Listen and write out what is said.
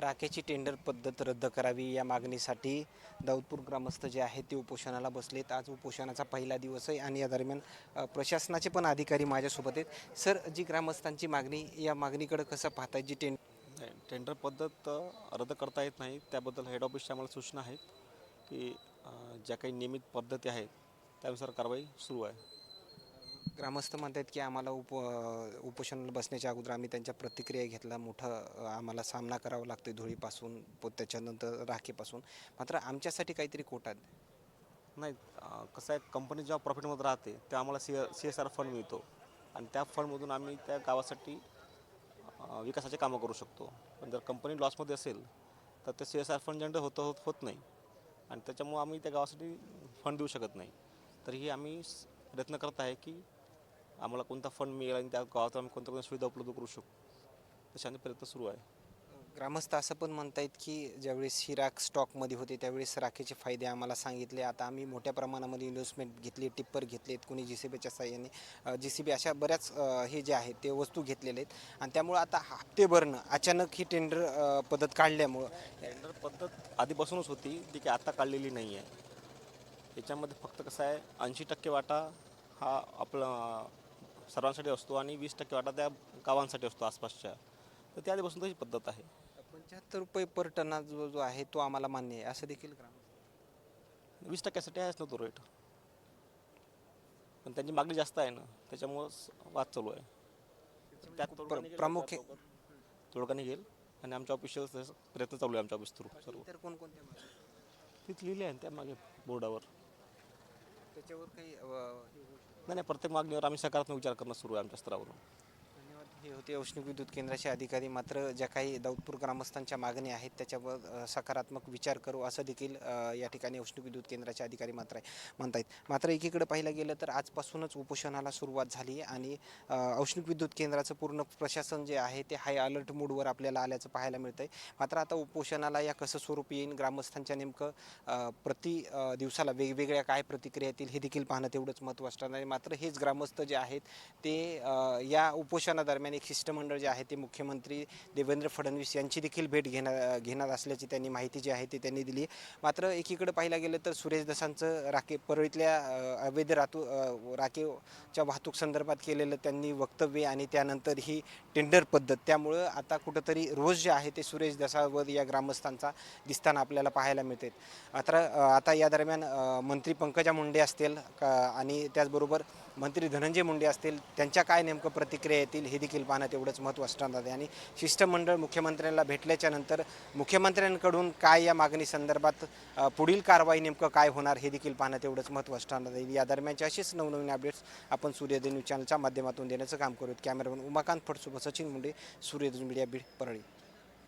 राखेची tender पद्धत रद्द करावी या मागणीसाठी दाऊदपूर ग्रामस्थ जे आहेत ते उपोषणाला बसलेत. आज उपोषणाचा पहिला दिवस आहे आणि या दरम्यान प्रशासनाचे पण अधिकारी माझ्यासोबत आहेत. सर जी ग्रामस्थांची मागणी या मागणीकडे कसं पाहताय? जी टेंडर टेंडर पद्धत रद्द करता येत नाही. त्याबद्दल हेड ऑफिसच्या आम्हाला सूचना आहेत की ज्या काही नियमित पद्धती आहेत त्यानुसार कारवाई सुरू आहे. ग्रामस्थ म्हणतात की आम्हाला उप उपोषणाला बसण्याच्या अगोदर आम्ही त्यांच्या प्रतिक्रिया घेतला मोठं आम्हाला सामना करावा लागतो धुळीपासून प- त्याच्यानंतर राखेपासून. मात्र आमच्यासाठी काहीतरी कोटा नाही कसं आहे कंपनी जेव्हा प्रॉफिटमध्ये राहते तेव्हा आम्हाला C C S R fund मिळतो. आणि त्या फंडमधून आम्ही त्या गावासाठी विकासाचे कामं करू शकतो. पण जर कंपनी लॉसमध्ये असेल तर ते C S R fund generate होतं होत होत नाही. आणि त्याच्यामुळं आम्ही त्या गावासाठी फंड देऊ शकत नाही. तरीही आम्ही प्रयत्न करत आहे की आम्हाला कोणता फंड मिळेल आणि त्या गावात आम्ही कोणत्या कोणत्या सुविधा उपलब्ध करू शकू? तशाने प्रयत्न सुरू आहे. ग्रामस्थ असं पण म्हणतायत की ज्यावेळेस ही राख स्टॉकमध्ये होते त्यावेळेस राखेचे फायदे आम्हाला सांगितले. आता आम्ही मोठ्या प्रमाणामध्ये इन्व्हेस्टमेंट घेतली टिप्पर घेतलेत कोणी जी सी बीच्या साह्याने. जी सी बी अशा बऱ्याच हे जे आहेत ते वस्तू घेतलेले आहेत. आणि त्यामुळं आता हप्ते भरणं अचानक ही टेंडर पद्धत काढल्यामुळं. टेंडर पद्धत आधीपासूनच होती ती की आता काढलेली नाही आहे याच्यामध्ये फक्त कसं आहे ऐंशी टक्के वाटा हा आपला सर्वांसाठी असतो आणि वीस टक्के वाटा त्या गावांसाठी असतो आसपासच्या. तर त्या आधीपासून तशी पद्धत आहे. पंच्याहत्तर रुपये पर टना जो जो आहे तो आम्हाला मान्य आहे. असं देखील ग्राम वीस टक्क्यासाठी आहेच ना तो रेट पण त्यांची मागणी जास्त आहे ना त्याच्यामुळं वाद चालू आहे. त्यात प्रामुख्य-. तोडगा निघेल आणि आमच्या ऑफिशियल प्रयत्न चालू आहे आमच्या ऑफिस थ्रू सर्व. तर कोणकोणत्या मागण्या? तिथे लिहिले आहे त्या मागे बोर्डावर. त्याच्यावर काही अ, हे होऊ शकतं. नाही नाही प्रत्येक मागणीवर आम्ही सकारात्मक विचार करणं सुरू आहे आमच्या स्तरावरून हे होते औष्णिक विद्युत केंद्राचे अधिकारी. मात्र ज्या काही दाऊदपूर ग्रामस्थांच्या मागण्या आहेत त्याच्यावर सकारात्मक विचार करू असं देखील या ठिकाणी औष्णिक विद्युत केंद्राचे अधिकारी मात्र आहे आहेत मात्र एकीकडे पाहिलं गेलं तर आजपासूनच उपोषणाला सुरुवात झाली आहे आणि औष्णिक विद्युत केंद्राचं पूर्ण प्रशासन जे आहे ते हाय अलर्ट मूडवर आपल्याला आल्याचं पाहायला मिळतं आहे मात्र आता उपोषणाला या कसं स्वरूप येईल ग्रामस्थांच्या नेमकं प्रति दिवसाला वेगवेगळ्या काय प्रतिक्रिया येतील हे देखील पाहणं तेवढंच महत्त्व असणार आहे. मात्र हेच ग्रामस्थ जे आहेत ते या उपोषणादरम्यान एक शिष्टमंडळ जे आहे ते मुख्यमंत्री देवेंद्र फडणवीस यांची देखील भेट घेणार घेणार असल्याची त्यांनी माहिती जी आहे ती त्यांनी दिली. मात्र एकीकडे पाहिलं गेलं तर सुरेश दसांचं राखे परळीतल्या अवैध रातू राखेच्या वाहतूक संदर्भात केलेलं त्यांनी वक्तव्य आणि त्यानंतर ही टेंडर पद्धत त्यामुळं आता कुठंतरी रोज जे आहे ते सुरेश दसावर या ग्रामस्थांचा दिसताना आपल्याला पाहायला मिळते मात्र आता या दरम्यान मंत्री पंकजा मुंडे असतील का आणि त्याचबरोबर मंत्री धनंजय मुंडे असतील त्यांच्या काय नेमकं प्रतिक्रिया येतील हे देखील पाहणं तेवढंच महत्त्व असणार आहे. आणि शिष्टमंडळ मुख्यमंत्र्यांना भेटल्याच्या नंतर मुख्यमंत्र्यांकडून काय या मागणी संदर्भात पुढील कारवाई नेमकं काय होणार हे देखील पाहणं तेवढंच महत्त्व असणार आहे. या दरम्यानचे असेच नवनवीन अपडेट्स आपण सूर्योदय न्यूज चॅनलच्या माध्यमातून देण्याचं काम करूत कॅमेरामन उमाकांत फडसोबत सचिन मुंडे सूर्योदय मीडिया बीड परळी.